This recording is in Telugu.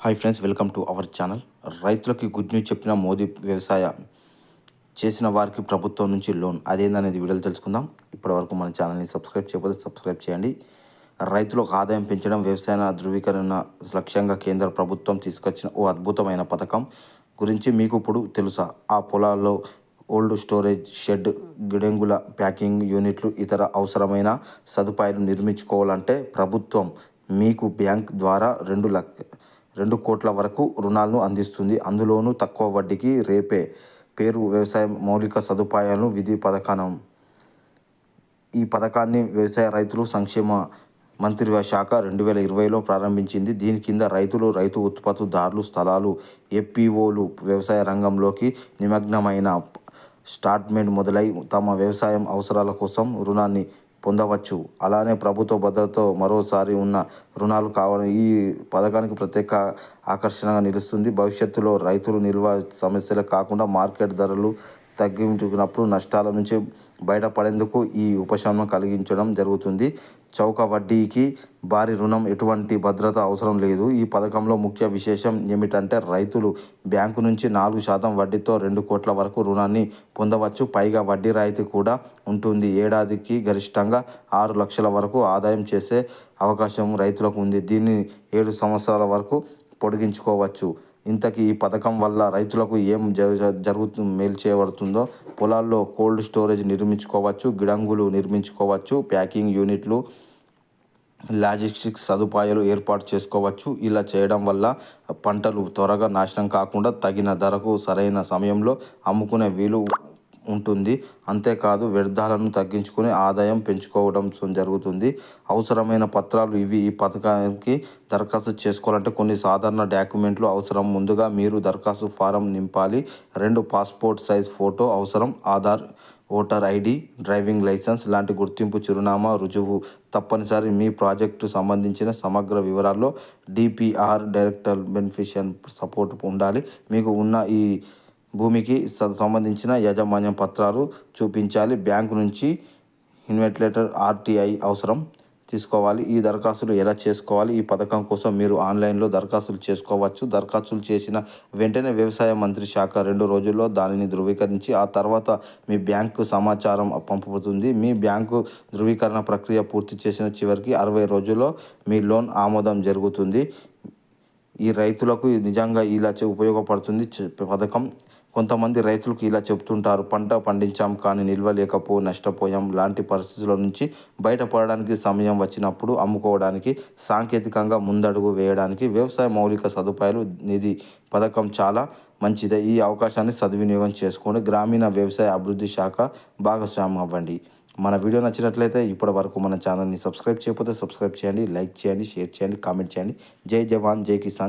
Hi friends welcome to our channel రైతులకి గుడ్ న్యూస్ చెప్పిన మోదీ వ్యవసాయ చేసిన వారికి ప్రభుత్వం నుంచి లోన్. అదేందనేది వీడియోలు తెలుసుకుందాం. ఇప్పటివరకు మన ఛానల్ని సబ్స్క్రైబ్ చేయకపోతే సబ్స్క్రైబ్ చేయండి. రైతులకు ఆదాయం పెంచడం వ్యవసాయ ధృవీకరణ లక్ష్యంగా కేంద్ర ప్రభుత్వం తీసుకొచ్చిన ఓ అద్భుతమైన పథకం గురించి మీకు ఇప్పుడు తెలుసా? ఆ పొలాల్లో ఓల్డ్ స్టోరేజ్ షెడ్ గిడెంగుల ప్యాకింగ్ యూనిట్లు ఇతర అవసరమైన సదుపాయాలు నిర్మించుకోవాలంటే ప్రభుత్వం మీకు బ్యాంక్ ద్వారా రెండు లక్ష రెండు కోట్ల వరకు రుణాలను అందిస్తుంది. అందులోనూ తక్కువ వడ్డీకి రేపే పేరు వ్యవసాయ మౌలిక సదుపాయాలను విధి పథకం ఈ పథకాన్ని వ్యవసాయ రైతులు సంక్షేమ మంత్రిత్వ శాఖ రెండు వేల ఇరవైలో ప్రారంభించింది. దీని కింద రైతులు రైతు ఉత్పత్తిదారులు స్థలాలు ఎఫ్పిఓలు వ్యవసాయ రంగంలోకి నిమగ్నమైన స్టార్ట్మెంట్ మొదలై తమ వ్యవసాయం అవసరాల కోసం రుణాన్ని పొందవచ్చు. అలానే ప్రభుత్వ భద్రతతో మరోసారి ఉన్న రుణాలు కావడం ఈ పథకానికి ప్రత్యేక ఆకర్షణగా నిలుస్తుంది. భవిష్యత్తులో రైతులు నిల్వ సమస్యలు కాకుండా మార్కెట్ ధరలు తగ్గించుకున్నప్పుడు నష్టాల నుంచి బయటపడేందుకు ఈ ఉపశమనం కలిగించడం జరుగుతుంది. చౌక వడ్డీకి భారీ రుణం ఎటువంటి భద్రత అవసరం లేదు. ఈ పథకంలో ముఖ్య విశేషం ఏమిటంటే రైతులు బ్యాంకు నుంచి నాలుగు శాతం వడ్డీతో రెండు కోట్ల వరకు రుణాన్ని పొందవచ్చు. పైగా వడ్డీ రాయితీ కూడా ఉంటుంది. ఏడాదికి గరిష్టంగా ఆరు లక్షల వరకు ఆదాయం చేసే అవకాశం రైతులకు ఉంది. దీన్ని ఏడు సంవత్సరాల వరకు పొడిగించుకోవచ్చు. ఇంతకీ ఈ పథకం వల్ల రైతులకు ఏం జరుగుతు మేలు చేయబడుతుందో పొలాల్లో కోల్డ్ స్టోరేజ్ నిర్మించుకోవచ్చు గిడంగులు నిర్మించుకోవచ్చు ప్యాకింగ్ యూనిట్లు లాజిస్టిక్స్ సదుపాయాలు ఏర్పాటు చేసుకోవచ్చు. ఇలా చేయడం వల్ల పంటలు త్వరగా నాశనం కాకుండా తగిన ధరకు సరైన సమయంలో అమ్ముకునే వీలు ఉంటుంది. అంతేకాదు వ్యర్థాలను తగ్గించుకుని ఆదాయం పెంచుకోవడం జరుగుతుంది. అవసరమైన పత్రాలు ఇవి ఈ పథకానికి దరఖాస్తు చేసుకోవాలంటే కొన్ని సాధారణ డాక్యుమెంట్లు అవసరం. ముందుగా మీరు దరఖాస్తు ఫారం నింపాలి. రెండు పాస్పోర్ట్ సైజ్ ఫోటో అవసరం. Aadhaar voter ID driving licence లాంటి గుర్తింపు చిరునామా రుజువు తప్పనిసరి. మీ ప్రాజెక్టు సంబంధించిన సమగ్ర వివరాల్లో డిపిఆర్ డైరెక్టర్ బెనిఫిషియన్ సపోర్ట్ ఉండాలి. మీకు ఉన్న ఈ భూమికి సంబంధించిన యాజమాన్యం పత్రాలు చూపించాలి. బ్యాంకు నుంచి ఇన్వెంటిలేటర్ ఆర్టీఐ అవసరం తీసుకోవాలి. ఈ దరఖాస్తులు ఎలా చేసుకోవాలి? ఈ పథకం కోసం మీరు ఆన్లైన్లో దరఖాస్తులు చేసుకోవచ్చు. దరఖాస్తులు చేసిన వెంటనే వ్యవసాయ మంత్రి శాఖ రెండు రోజుల్లో దానిని ధృవీకరించి ఆ తర్వాత మీ బ్యాంకు సమాచారం పంపుతుంది మీ బ్యాంకు ధృవీకరణ ప్రక్రియ పూర్తి చేసిన చివరికి అరవై రోజుల్లో మీ లోన్ ఆమోదం జరుగుతుంది. ఈ రైతులకు నిజంగా ఇలా ఉపయోగపడుతుంది. పథకం కొంతమంది రైతులకు ఇలా చెప్తుంటారు పంట పండించాం కానీ నిల్వలేకపో నష్టపోయాం. లాంటి పరిస్థితుల నుంచి బయటపడడానికి సమయం వచ్చినప్పుడు అమ్ముకోవడానికి సాంకేతికంగా ముందడుగు వేయడానికి వ్యవసాయ మౌలిక సదుపాయాలు నిధి పథకం చాలా మంచిదే. ఈ అవకాశాన్ని సద్వినియోగం చేసుకోండి గ్రామీణ వ్యవసాయ అభివృద్ధి శాఖ భాగస్వామ్యం అవ్వండి. మన వీడియో నచ్చినట్లయితే ఇప్పటి వరకు మన ఛానల్ని సబ్స్క్రైబ్ చేయకపోతే సబ్స్క్రైబ్ చేయండి లైక్ చేయండి షేర్ చేయండి కామెంట్ చేయండి. జై జవాన్ జై కిసాన్.